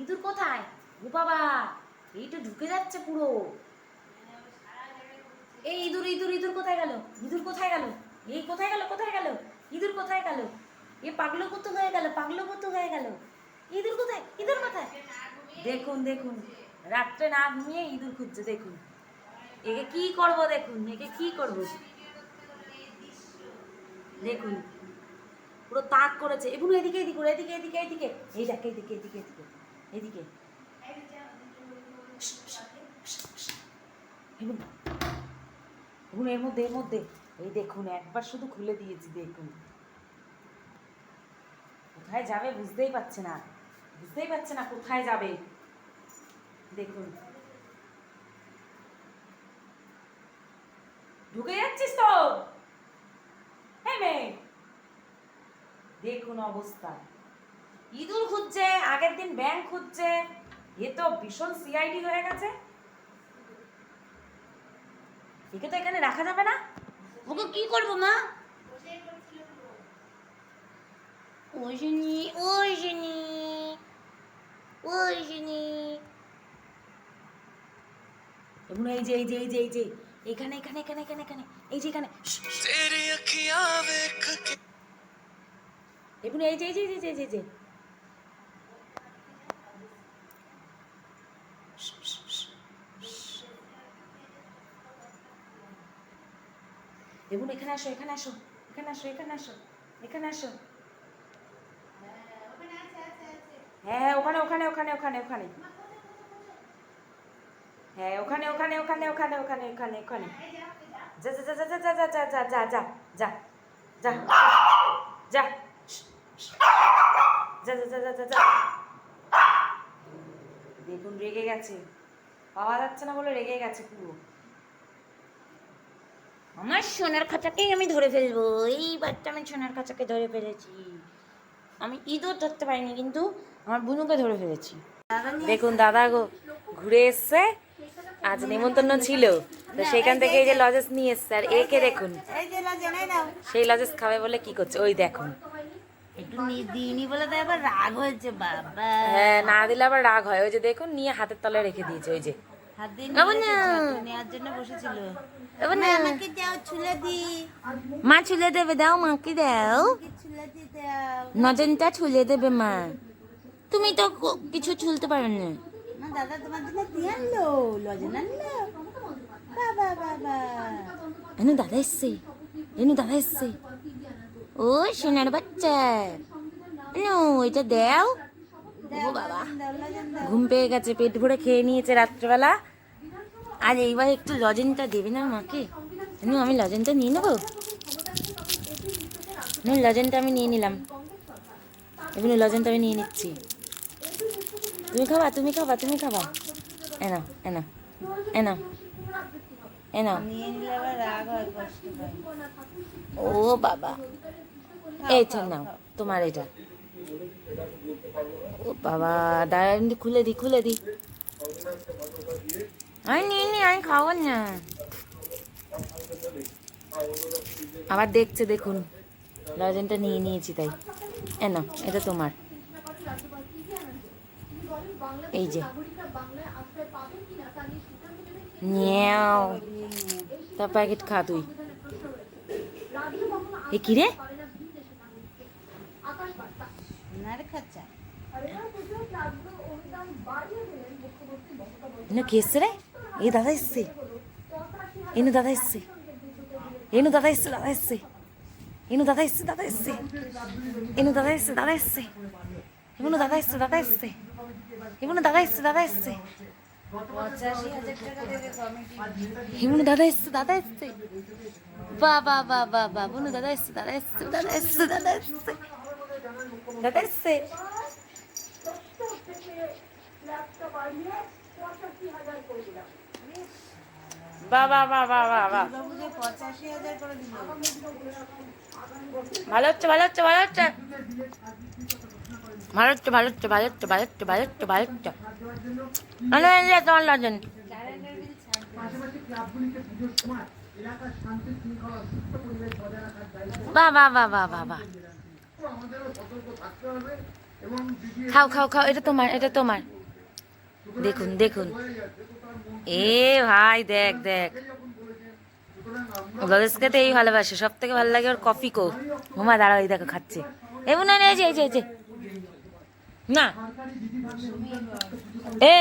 ইঁদুর কোথায়? ও বাবা এই তো ঢুকে যাচ্ছে পুরো। এই ইঁদুর ইঁদুর ইঁদুর কোথায় গেল? ইঁদুর কোথায় গেল? এই কোথায় গেল কোথায় গেল? ইঁদুর কোথায় গেল? এ পাগলো কত হয়ে গেল পাগলো কত হয়ে গেল। ইঁদুর কোথায়? ইঁদুর কোথায় দেখুন দেখুন, রাত্রে না ঘুমিয়ে ইঁদুর খুঁজছে, দেখুন। একে কি করব, দেখুন, একে কি করব? দেখুন, পুরো তাক করেছে। এবং এদিকে এদিকে এদিকে এদিকে এদিকে এই দেখ এদিকে এদিকে এদিকে। এদিকে। এর মধ্যে এর মধ্যে। এই দেখুন একবার শুধু খুলে দিয়েছি দেখুন। কোথায় যাবে বুঝতেই পারছে না। বুঝতেই পারছে না কোথায় যাবে। দেখুন। ঢুকে যাচ্ছিস তো? হ্যাঁ মেয়ে। দেখুন অবস্থা। ইঁদুর খুঁজছে আগের দিন ব্যাংক খুঁজছে এ তো ভীষণ সিআইডি হয়ে গেছে। একে তো এখানে রাখা যাবে না? ওকে কি করব মা? ওজনি ওজনি ওজনি এগুলো এই যে এই যে এই যে এই যে এখানে এখানে এখানে এখানে এখানে এই যে এখানে এই যে এই যে এই যে এই যে। এই এখানে আসো এখানে আসো এখানে আসো এখানে আসো এখানে আসো হ্যাঁ ওখানে ওখানে ওখানে ওখানে ওখানে হ্যাঁ ওখানে ওখানে ওখানে ওখানে ওখানে ওখানে ওখানে যা যা যা যা যা যা যা যা যা যা যা যা যা যা যা যা যা যা যা দেখুন রেগে গেছে পাওয়া যাচ্ছে না বলে রেগে গেছে পুরো আমার সোনার খাঁচাকেই আমি ধরে ফেলব। এই বাচ্চা আমি সোনার খাঁচাকে ধরে ফেলেছি। আমি ইঁদুর ধরতে পারিনি কিন্তু আমার বুনুকে ধরে ফেলেছি। দেখুন দাদা গো ঘুরে এসছে। আজ নিমন্ত্রণ ছিল। তো সেখান থেকে এই যে লজেস নিয়ে এসছে। আর একে দেখুন সেই লজেস খাবে বলে কি করছে? ওই দেখুন। একটু দিইনি বলে তো এবার রাগ হয়েছে বাবা। হ্যাঁ না দিলে আবার রাগ হয়। ওই যে দেখুন নিয়ে হাতের তলায় রেখে দিয়েছে ওই যে। হাত দিয়ে নেওয়ার জন্য বসেছিল। আমাকে যাও ছুলে দি। মা ছুলে দেবে দাও মাকে দাও। দাও। নজনটা ছুলে দেবে মা। তুমি তো কিছু ছুলতে পারো না। দাদা তোমার জন্য কি আনলো লজেন আনলো। বাবা বাবা এনু দাদা এসছে এনু দাদা এসছে। ও সোনার বাচ্চা। এনু এটা দাও। ও বাবা। দাও দাও। ঘুম পেয়ে গেছে পেট ভরে খেয়ে নিয়েছে রাত্রেবেলা। আর এইবার একটু লজেনটা দেবে না মাকে নু আমি লজেনটা নিয়ে নেব? নো লজেনটা আমি নিয়ে নিলাম। এগুলো লজেনটা আমি নিয়ে নিচ্ছি। তুমি খাবা তুমি খাবা তুমি খাবা। এনা এনা এনা এনা ও বাবা। এই তো নাও তোমার এটা। ও বাবা দাঁড়া খুলে দি খুলে দি। আমি নিয়ে নি আমি খাব না। আবার দেখছে দেখুন। লজেনটা নিয়ে নিয়েছি তাই। এন এটা তোমার। এই যে। নিয়াও। তার প্যাকেট খা তুই। এ কি রে? নার খাচ্ছা এই দাদা এসছে এনু দাদা এসছে এনু দাদা এসছে দাদা এসছে এনু দাদা এসছে দাদা এসছে এনু দাদা এসছে দাদা এসছে এমনু দাদা এসছে দাদা এসছে এমনু দাদা এসছে দাদা এসছে পঁচাশি হাজার এমনু দাদা এসছে দাদা এসছে বা বা বা বা বা বনু দাদা এসছে দাদা এসছে দাদা এসছে দাদা এসছে দাদা এসছে বা বা বা বা বা বা ভালো হচ্ছে ভালো হচ্ছে ভালো হচ্ছে। ভালো হচ্ছে ভালো হচ্ছে ভালো হচ্ছে ভালো হচ্ছে ভালো হচ্ছে ভালো হচ্ছে। তোমার বাহ বাহ বাহ বাহ। খাও খাও খাও, এটা তোমার এটা তোমার। দেখুন দেখুন। এ ভাই, দেখ দেখ। লজেসকে এই ভালোবাসে সব থেকে ভালো লাগে ওর কফি কো। ঘুমা, দাঁড়াও দেখো, খাচ্ছে। এমন না, এই যে এই যে এই যে। না। এ